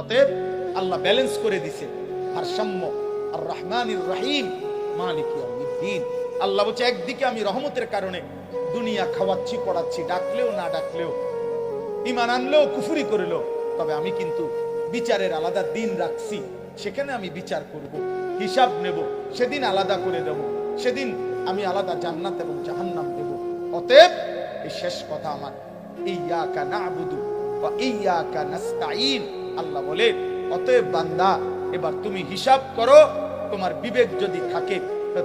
অতএব আল্লাহ ব্যালেন্স করে দিছে। ভারসাম্য। আর রহমানির রহিম। মালিক আল্লাহ বলছে, একদিকে আমি রহমতের কারণে দুনিয়া খাওয়াচ্ছি, পড়াচ্ছি, ডাকলেও না ডাকলেও ইমান আনলেও, কুফুরি করল তবে আমি কিন্তু বিচারের আলাদা দিন রাখছি। সেখানে আমি বিচার করব, হিসাব নেব, সেদিন আলাদা করে দেব, সেদিন আমি আলাদা জান্নাত এবং জাহান্নাম দেব। অতএব এই শেষ কথা আমার। ইয়াকা নাবুদু ওয়া ইয়াকা নাস্তাইন আল্লাহ বলে, অতএব বান্দা, এবার তুমি হিসাব করো, তোমার বিবেক যদি থাকে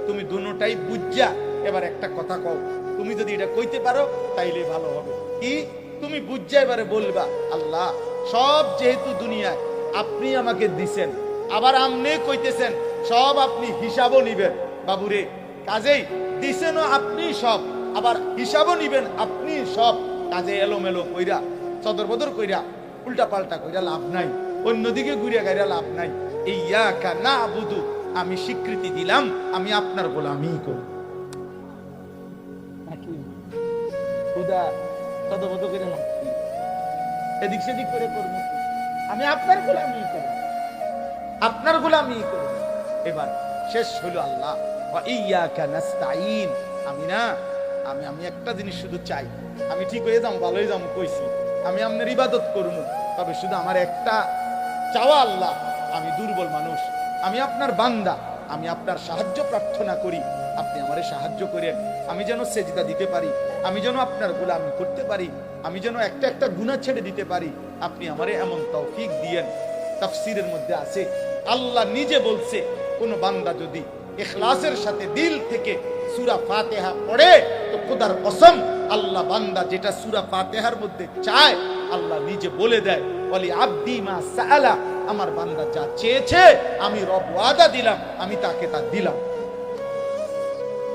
তুমি দুটাই বুঝা। এবার একটা কথা কও, তুমি যদি এটা কইতে পারো, তাইলে ভালো হবে। কি? তুমি বুঝা এবারে বলবা, আল্লাহ, সব যেহেতু দুনিয়ায়, আপনি আমাকে দিছেন, আবার আমনে কইতেছেন, সব আপনি হিসাবও নিবেন। বাবুরে, কাজেই দিছেনও আপনি সব, আবার হিসাবও নিবেন আপনি সব, কাজে এলোমেলো কইরা সদর বদর কইরা। উল্টা পাল্টা কইরা লাভ নাই অন্যদিকে ঘুরিয়া গাইরা লাভ নাই। এই ইয়াকা না বুধু আমি স্বীকৃতি দিলাম আমি আপনার গোলামি করি নাকি খুদা তদবদ করে এদিক সেদিক করে করব। আমি আপনার গোলামি করি আপনার গোলামি করি এবার শেষ হলো আল্লাহ। ওয়া ইয়াকা নাস্তাইন আমি না আমি আমি একটা জিনিস শুধু চাই। আমি ঠিক হয়ে যাব ভালোই যাব কইছি। আমি আপনার ইবাদত করব। তবে শুধু আমার একটা চাওয়া আল্লাহ, আমি দুর্বল মানুষ, আমি আপনার বান্দা, আমি আপনার সাহায্য প্রার্থনা করি। আপনি আমারে সাহায্য করেন, আমি যেন সেজদা দিতে পারি, আমি যেন আপনার গোলামি করতে পারি, আমি যেন একটা একটা গুণা ছেড়ে দিতে পারি। আপনি আমারে এমন তৌফিক দিয়েন। তাফসিরের মধ্যে আছে, আল্লাহ নিজে বলছে, কোন বান্দা যদি ইখলাসের সাথে দিল থেকে সূরা ফাতিহা পড়ে, তো খোদার কসম আল্লাহ বান্দা যেটা সুরা ফাতিহার মধ্যে চায়, আল্লাহ নিজে বলে দেয়, বলি, আব্দি মা সাআলা, আমার বান্দা যা চেয়েছে, আমি রব ওয়াদা দিলাম, আমি তাকে তা দিলাম।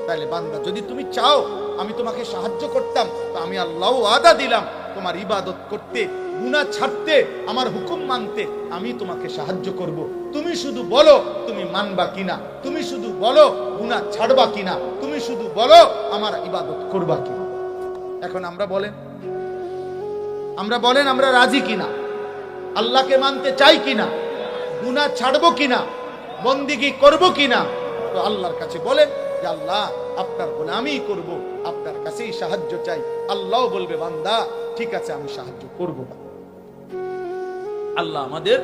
তাহলে বান্দা, যদি তুমি চাও, আমি তোমাকে সাহায্য করতাম, তো আমি আল্লাহ ওয়াদা দিলাম। তোমার ইবাদত করতে, গুনাহ ছাড়তে, আমার হুকুম মানতে, আমি তোমাকে সাহায্য করব। তুমি শুধু বলো, তুমি মানবা কিনা? তুমি শুধু বলো, গুনাহ ছাড়বা কিনা? তুমি শুধু বলো, আমার ইবাদত করবা কিনা? এখন আমরা বলেন আমরা বলেন আমরা রাজি কিনা? আল্লাহকে মানতে চাই কিনা? গুনাহ ছাড়বো কিনা? বন্দিগি করব কিনা? তো আল্লাহর কাছে বলেন যে, আল্লাহ, আপনার গোলামি করব, আপনার কাছেই সাহায্য চাই। আল্লাহ বলবে, বান্দা, ঠিক আছে, আমি সাহায্য করব আল্লাহ আমাদের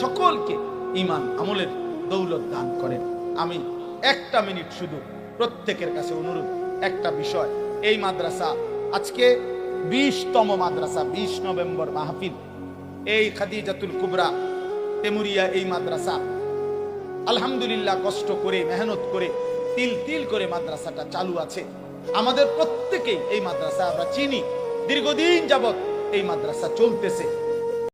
সকলকে ইমান আমলের দৌলত দান করেন। আমি একটা মিনিট শুধু প্রত্যেকের কাছে অনুরোধ, একটা বিষয়। এই মাদ্রাসা আজকে বিশতম মাদ্রাসা, বিশ নভেম্বর মাহফিল। এই খাদিজাতুল কুবরা, তেমুরিয়া এই মাদ্রাসা। আলহামদুলিল্লাহ কষ্ট করে, মেহনত করে, তিল তিল করে মাদ্রাসাটা চালু আছে। আমাদের প্রত্যেকেই এই মাদ্রাসা আমরা চিনি। দীর্ঘদিন যাবত এই মাদ্রাসা চলতেছে।